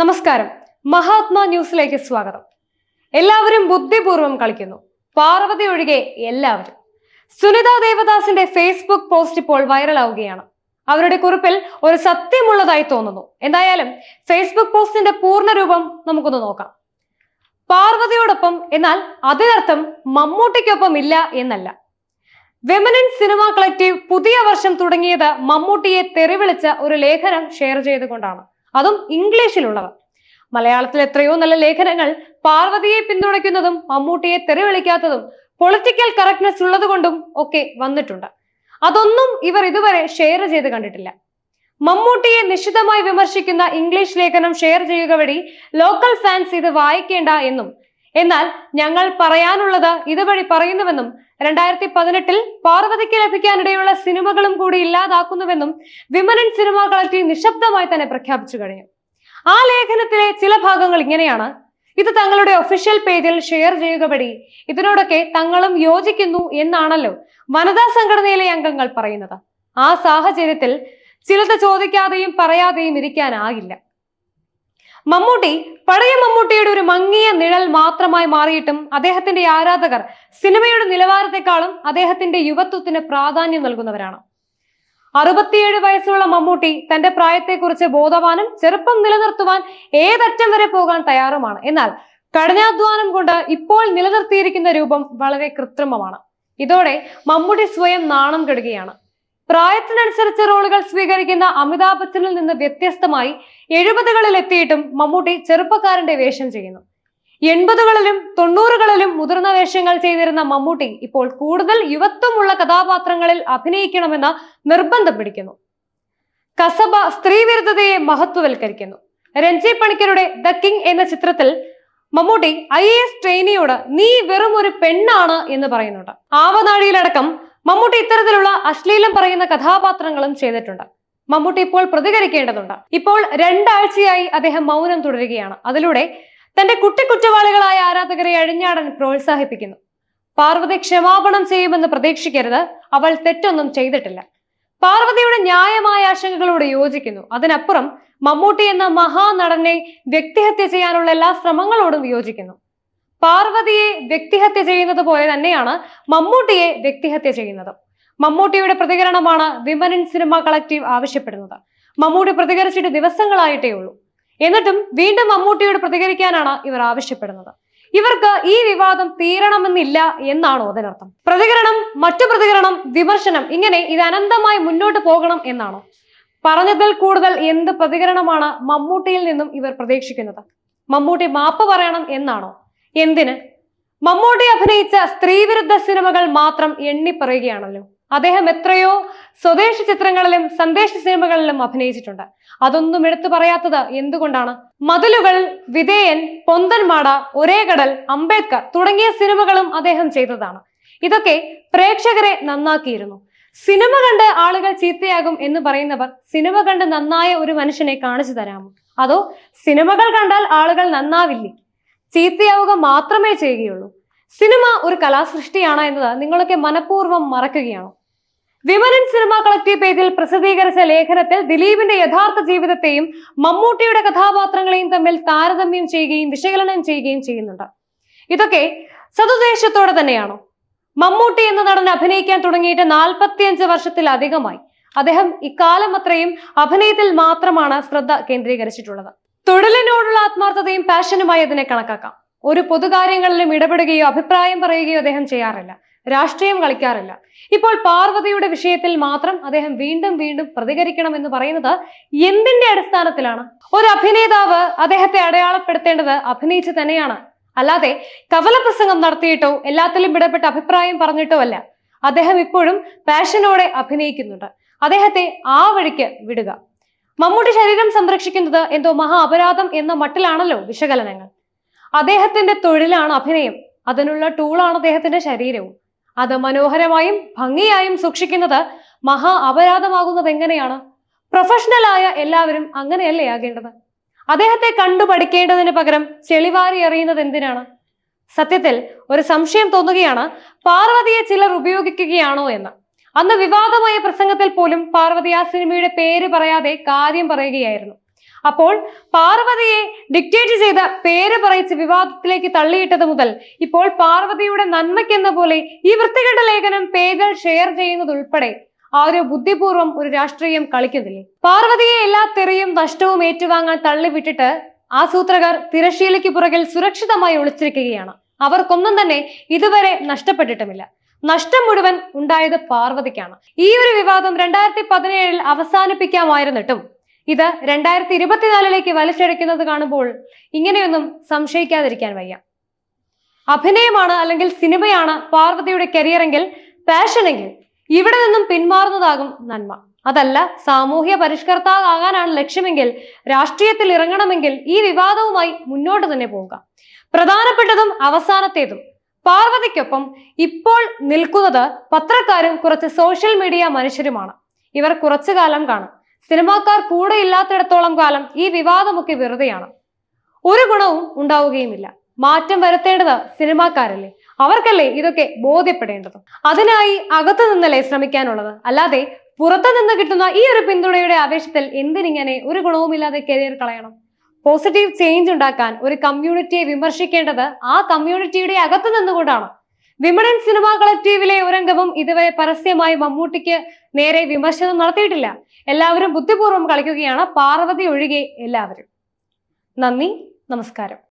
നമസ്കാരം. മഹാത്മാ ന്യൂസിലേക്ക് സ്വാഗതം. എല്ലാവരും ബുദ്ധിപൂർവം കളിക്കുന്നു. പാർവതി ഒഴികെ എല്ലാവരും. സുനിത ദേവദാസിന്റെ ഫേസ്ബുക്ക് പോസ്റ്റ് ഇപ്പോൾ വൈറലാവുകയാണ്. അവരുടെ കുറിപ്പിൽ ഒരു സത്യമുള്ളതായി തോന്നുന്നു. എന്തായാലും ഫേസ്ബുക്ക് പോസ്റ്റിന്റെ പൂർണ രൂപം നമുക്കൊന്ന് നോക്കാം. പാർവതിയോടൊപ്പം എന്നാൽ അതിനർത്ഥം മമ്മൂട്ടിക്കൊപ്പം ഇല്ല എന്നല്ല. വെമനൻ സിനിമ കളക്റ്റീവ് പുതിയ വർഷം തുടങ്ങിയത് മമ്മൂട്ടിയെ തെറിവിളിച്ച ഒരു ലേഖനം ഷെയർ ചെയ്തുകൊണ്ടാണ്. അതും ഇംഗ്ലീഷിലുള്ളവർ. മലയാളത്തിൽ എത്രയോ നല്ല ലേഖനങ്ങൾ പാർവതിയെ പിന്തുണയ്ക്കുന്നതും മമ്മൂട്ടിയെ തെറിവിളിക്കാത്തതും പൊളിറ്റിക്കൽ കറക്റ്റ്നെസ് ഉള്ളതുകൊണ്ടും ഒക്കെ വന്നിട്ടുണ്ട്. അതൊന്നും ഇവർ ഇതുവരെ ഷെയർ ചെയ്ത് കണ്ടിട്ടില്ല. മമ്മൂട്ടിയെ നിശിതമായി വിമർശിക്കുന്ന ഇംഗ്ലീഷ് ലേഖനം ഷെയർ ചെയ്യുക വഴി ലോക്കൽ ഫാൻസ് ഇത് വായിക്കേണ്ട എന്നും എന്നാൽ ഞങ്ങൾ പറയാനുള്ളത് ഇതുവഴി പറയുന്നുവെന്നും രണ്ടായിരത്തി പതിനെട്ടിൽ പാർവതിക്ക് ലഭിക്കാനിടയുള്ള സിനിമകളും കൂടി ഇല്ലാതാക്കുന്നുവെന്നും വിമനൻ സിനിമ കളക്ടീവ് നിശബ്ദമായി തന്നെ പ്രഖ്യാപിച്ചു കഴിഞ്ഞു. ആ ലേഖനത്തിലെ ചില ഭാഗങ്ങൾ ഇങ്ങനെയാണ്. ഇത് തങ്ങളുടെ ഒഫീഷ്യൽ പേജിൽ ഷെയർ ചെയ്യുക വഴി ഇതിനോടൊക്കെ തങ്ങളും യോജിക്കുന്നു എന്നാണല്ലോ വനിതാ സംഘടനയിലെ അംഗങ്ങൾ പറയുന്നത്. ആ സാഹചര്യത്തിൽ ചിലത് ചോദിക്കാതെയും പറയാതെയും ഇരിക്കാനാകില്ല. മമ്മൂട്ടി പഴയ മമ്മൂട്ടിയുടെ ഒരു മങ്ങിയ നിഴൽ മാത്രമായി മാറിയിട്ടും അദ്ദേഹത്തിന്റെ ആരാധകർ സിനിമയുടെ നിലവാരത്തെക്കാളും അദ്ദേഹത്തിന്റെ യുവത്വത്തിന് പ്രാധാന്യം നൽകുന്നവരാണ്. അറുപത്തിയേഴ് വയസ്സുള്ള മമ്മൂട്ടി തന്റെ പ്രായത്തെക്കുറിച്ച് ബോധവാനും ചെറുപ്പം നിലനിർത്തുവാൻ ഏതറ്റം വരെ പോകാൻ തയ്യാറുമാണ്. എന്നാൽ കഠിനാധ്വാനം കൊണ്ട് ഇപ്പോൾ നിലനിർത്തിയിരിക്കുന്ന രൂപം വളരെ കൃത്രിമമാണ്. ഇതോടെ മമ്മൂട്ടി സ്വയം നാണം കെടുകയാണ്. പ്രായത്തിനനുസരിച്ച് റോളുകൾ സ്വീകരിക്കുന്ന അമിതാഭ് ബച്ചനിൽ നിന്ന് വ്യത്യസ്തമായി എഴുപതുകളിൽ എത്തിയിട്ടും മമ്മൂട്ടി ചെറുപ്പക്കാരന്റെ വേഷം ചെയ്യുന്നു. എൺപതുകളിലും തൊണ്ണൂറുകളിലും മുതിർന്ന വേഷങ്ങൾ ചെയ്തിരുന്ന മമ്മൂട്ടി ഇപ്പോൾ കൂടുതൽ യുവത്വമുള്ള കഥാപാത്രങ്ങളിൽ അഭിനയിക്കണമെന്ന നിർബന്ധം പിടിക്കുന്നു. കസബ സ്ത്രീവിരുദ്ധതയെ മഹത്വവൽക്കരിക്കുന്നു. രഞ്ജി പണിക്കരുടെ ദ കിങ് എന്ന ചിത്രത്തിൽ മമ്മൂട്ടി ഐ എ എസ് ട്രെയിനിയോട് നീ വെറും ഒരു പെണ്ണാണ് എന്ന് പറയുന്നുണ്ട്. ആവനാഴിയിലടക്കം മമ്മൂട്ടി ഇത്തരത്തിലുള്ള അശ്ലീലം പറയുന്ന കഥാപാത്രങ്ങളും ചെയ്തിട്ടുണ്ട്. മമ്മൂട്ടി ഇപ്പോൾ പ്രതികരിക്കേണ്ടതുണ്ട്. ഇപ്പോൾ രണ്ടാഴ്ചയായി അദ്ദേഹം മൗനം തുടരുകയാണ്. അതിലൂടെ തന്റെ കുട്ടി കുറ്റവാളികളായ ആരാധകരെ അഴിഞ്ഞാടൻ പ്രോത്സാഹിപ്പിക്കുന്നു. പാർവതി ക്ഷമാപണം ചെയ്യുമെന്ന് പ്രതീക്ഷിക്കരുത്. അവൾ തെറ്റൊന്നും ചെയ്തിട്ടില്ല. പാർവതിയുടെ ന്യായമായ ആശങ്കകളോട് യോജിക്കുന്നു. അതിനപ്പുറം മമ്മൂട്ടി എന്ന മഹാനടനെ വ്യക്തിഹത്യ ചെയ്യാനുള്ള എല്ലാ ശ്രമങ്ങളോടും യോജിക്കുന്നു. പാർവതിയെ വ്യക്തിഹത്യ ചെയ്യുന്നത് പോലെ തന്നെയാണ് മമ്മൂട്ടിയെ വ്യക്തിഹത്യ ചെയ്യുന്നത്. മമ്മൂട്ടിയുടെ പ്രതികരണമാണ് വിമൻ ഇൻ സിനിമ കളക്റ്റീവ് ആവശ്യപ്പെടുന്നത്. മമ്മൂട്ടി പ്രതികരിച്ചിട്ട് ദിവസങ്ങളായിട്ടേ ഉള്ളൂ. എന്നിട്ടും വീണ്ടും മമ്മൂട്ടിയോട് പ്രതികരിക്കാനാണ് ഇവർ ആവശ്യപ്പെടുന്നത്. ഇവർക്ക് ഈ വിവാദം തീരണമെന്നില്ല എന്നാണോ അതിനർത്ഥം പ്രതികരണം മറ്റു പ്രതികരണം വിമർശനം ഇങ്ങനെ ഇത് അനന്തമായി മുന്നോട്ട് പോകണം എന്നാണോ. പറഞ്ഞതിൽ കൂടുതൽ എന്ത് പ്രതികരണമാണ് മമ്മൂട്ടിയിൽ നിന്നും ഇവർ പ്രതീക്ഷിക്കുന്നത്? മമ്മൂട്ടി മാപ്പ് പറയണം എന്നാണോ? എന്തിന്? മമ്മൂട്ടി അഭിനയിച്ച സ്ത്രീവിരുദ്ധ സിനിമകൾ മാത്രം എണ്ണി പറയുകയാണല്ലോ അദ്ദേഹം എത്രയോ സ്വദേശ ചിത്രങ്ങളിലും സന്ദേശ സിനിമകളിലും അഭിനയിച്ചിട്ടുണ്ട്. അതൊന്നും എടുത്തു പറയാത്തത് എന്തുകൊണ്ടാണ്? മതിലുകൾ വിധേയൻ പൊന്തൻമാട ഒരേ കടൽ അംബേദ്കർ തുടങ്ങിയ സിനിമകളും അദ്ദേഹം ചെയ്തതാണ്. ഇതൊക്കെ പ്രേക്ഷകരെ നന്നാക്കിയിരുന്നു. സിനിമ കണ്ട് ആളുകൾ ചീത്തയാകും എന്ന് പറയുന്നവർ സിനിമ കണ്ട് നന്നായ ഒരു മനുഷ്യനെ കാണിച്ചു തരാമോ? അതോ സിനിമകൾ കണ്ടാൽ ആളുകൾ നന്നാവില്ലേ? ചീത്തയാവുക മാത്രമേ ചെയ്യുകയുള്ളൂ. സിനിമ ഒരു കലാസൃഷ്ടിയാണ് എന്നത് നിങ്ങളൊക്കെ മനഃപൂർവം മറക്കുകയാണോ? വിമനൻ സിനിമ കളക്റ്റീവ് പേജിൽ പ്രസിദ്ധീകരിച്ച ലേഖനത്തിൽ ദിലീപിന്റെ യഥാർത്ഥ ജീവിതത്തെയും മമ്മൂട്ടിയുടെ കഥാപാത്രങ്ങളെയും തമ്മിൽ താരതമ്യം ചെയ്യുകയും വിശകലനം ചെയ്യുകയും ചെയ്യുന്നുണ്ട്. ഇതൊക്കെ സതുദ്ദേശത്തോടെ തന്നെയാണോ? മമ്മൂട്ടി എന്ന നടൻ അഭിനയിക്കാൻ തുടങ്ങിയിട്ട് നാൽപ്പത്തിയഞ്ച് വർഷത്തിലധികമായി. അദ്ദേഹം ഇക്കാലം അത്രയും അഭിനയത്തിൽ മാത്രമാണ് ശ്രദ്ധ കേന്ദ്രീകരിച്ചിട്ടുള്ളത്. തൊഴിലിനോടുള്ള ആത്മാർത്ഥതയും പാഷനുമായി അതിനെ കണക്കാക്കാം. ഒരു പൊതുകാര്യങ്ങളിലും ഇടപെടുകയോ അഭിപ്രായം പറയുകയോ അദ്ദേഹം ചെയ്യാറില്ല. രാഷ്ട്രീയം കളിക്കാറില്ല. ഇപ്പോൾ പാർവതിയുടെ വിഷയത്തിൽ മാത്രം അദ്ദേഹം വീണ്ടും വീണ്ടും പ്രതികരിക്കണം എന്ന് പറയുന്നത് എന്തിന്റെ അടിസ്ഥാനത്തിലാണ്? ഒരു അഭിനേതാവ് അദ്ദേഹത്തെ അടയാളപ്പെടുത്തേണ്ടത് അഭിനയിച്ച് തന്നെയാണ്. അല്ലാതെ കവലപ്രസംഗം നടത്തിയിട്ടോ എല്ലാത്തിലും ഇടപെട്ട് അഭിപ്രായം പറഞ്ഞിട്ടോ അല്ല. അദ്ദേഹം ഇപ്പോഴും പാഷനോടെ അഭിനയിക്കുന്നുണ്ട്. അദ്ദേഹത്തെ ആ വഴിക്ക് വിടുക. മമ്മൂട്ടി ശരീരം സംരക്ഷിക്കുന്നത് എന്തോ മഹാ അപരാധം എന്ന മട്ടിലാണല്ലോ വിശകലനങ്ങൾ. അദ്ദേഹത്തിന്റെ തൊഴിലാണ് അഭിനയം. അതിനുള്ള ടൂളാണ് അദ്ദേഹത്തിന്റെ ശരീരവും. അത് മനോഹരമായും ഭംഗിയായും സൂക്ഷിക്കുന്നത് മഹാ അപരാധമാകുന്നത് എങ്ങനെയാണ്? പ്രൊഫഷണലായ എല്ലാവരും അങ്ങനെയല്ലേ ആകേണ്ടത്? അദ്ദേഹത്തെ കണ്ടു പഠിക്കേണ്ടതിന് പകരം ചെളിവാരി എറിയുന്നത് എന്തിനാണ്? സത്യത്തിൽ ഒരു സംശയം തോന്നുകയാണ് പാർവതിയെ ചിലർ ഉപയോഗിക്കുകയാണോ എന്ന്. അന്ന് വിവാദമായ പ്രസംഗത്തിൽ പോലും പാർവതി ആ സിനിമയുടെ പേര് പറയാതെ കാര്യം പറയുകയായിരുന്നു. അപ്പോൾ പാർവതിയെ ഡിക്റ്റേറ്റ് ചെയ്ത പേര് പറയിച്ച് വിവാദത്തിലേക്ക് തള്ളിയിട്ടത് മുതൽ ഇപ്പോൾ പാർവതിയുടെ നന്മയ്ക്കെന്ന പോലെ ഈ വൃത്തികെട്ട ലേഖനം പേജൽ ഷെയർ ചെയ്യുന്നതുൾപ്പെടെ ആ ഒരു ബുദ്ധിപൂർവം ഒരു രാഷ്ട്രീയം കളിക്കുന്നില്ലേ? പാർവതിയെ എല്ലാ തെറിയും നഷ്ടവും ഏറ്റുവാങ്ങാൻ തള്ളിവിട്ടിട്ട് ആ സൂത്രകാർ തിരശ്ശീലയ്ക്ക് പുറകിൽ സുരക്ഷിതമായി ഒളിച്ചിരിക്കുകയാണ്. അവർക്കൊന്നും തന്നെ ഇതുവരെ നഷ്ടപ്പെട്ടിട്ടുമില്ല. നഷ്ടം മുഴുവൻ ഉണ്ടായത് പാർവതിക്കാണ്. ഈ ഒരു വിവാദം രണ്ടായിരത്തി പതിനേഴിൽ അവസാനിപ്പിക്കാമായിരുന്നിട്ടും ഇത് രണ്ടായിരത്തി ഇരുപത്തിനാലിലേക്ക് വലിച്ചെടുക്കുന്നത് കാണുമ്പോൾ ഇങ്ങനെയൊന്നും സംശയിക്കാതിരിക്കാൻ വയ്യ. അഭിനയമാണ് അല്ലെങ്കിൽ സിനിമയാണ് പാർവതിയുടെ കരിയറെങ്കിൽ പാഷനെങ്കിൽ ഇവിടെ നിന്നും പിന്മാറുന്നതാകും നന്മ. അതല്ല സാമൂഹ്യ പരിഷ്കർത്താകാനാണ് ലക്ഷ്യമെങ്കിൽ രാഷ്ട്രീയത്തിൽ ഇറങ്ങണമെങ്കിൽ ഈ വിവാദവുമായി മുന്നോട്ട് തന്നെ പോവുക. പ്രധാനപ്പെട്ടതും അവസാനത്തേതും. പാർവതിക്കൊപ്പം ഇപ്പോൾ നിൽക്കുന്നത് പത്രക്കാരും കുറച്ച് സോഷ്യൽ മീഡിയ മനുഷ്യരുമാണ്. ഇവർ കുറച്ചു കാലം കാണും. സിനിമാക്കാർ കൂടെ ഇല്ലാത്തിടത്തോളം കാലം ഈ വിവാദമൊക്കെ വെറുതെയാണ്. ഒരു ഗുണവും ഉണ്ടാവുകയുമില്ല. മാറ്റം വരുത്തേണ്ടത് സിനിമാക്കാരല്ലേ? അവർക്കല്ലേ ഇതൊക്കെ ബോധ്യപ്പെടേണ്ടത്? അതിനായി അകത്തു നിന്നല്ലേ ശ്രമിക്കാനുള്ളത്? അല്ലാതെ പുറത്തു നിന്ന് കിട്ടുന്ന ഈ ഒരു പിന്തുണയുടെ ആവേശത്തിൽ എന്തിനിങ്ങനെ ഒരു ഗുണവുമില്ലാതെ കരിയർ കളയണം? പോസിറ്റീവ് ചേഞ്ച് ഉണ്ടാക്കാൻ ഒരു കമ്മ്യൂണിറ്റിയെ വിമർശിക്കേണ്ടത് ആ കമ്മ്യൂണിറ്റിയുടെ അകത്ത് നിന്നുകൊണ്ടാണ്. വിമണൻ സിനിമ കളക്റ്റീവിലെ ഒരംഗവും ഇതുവരെ പരസ്യമായി മമ്മൂട്ടിക്ക് നേരെ വിമർശനം നടത്തിയിട്ടില്ല. എല്ലാവരും ബുദ്ധിപൂർവം കളിക്കുകയാണ്. പാർവതി ഒഴികെ എല്ലാവരും. നന്ദി നമസ്കാരം.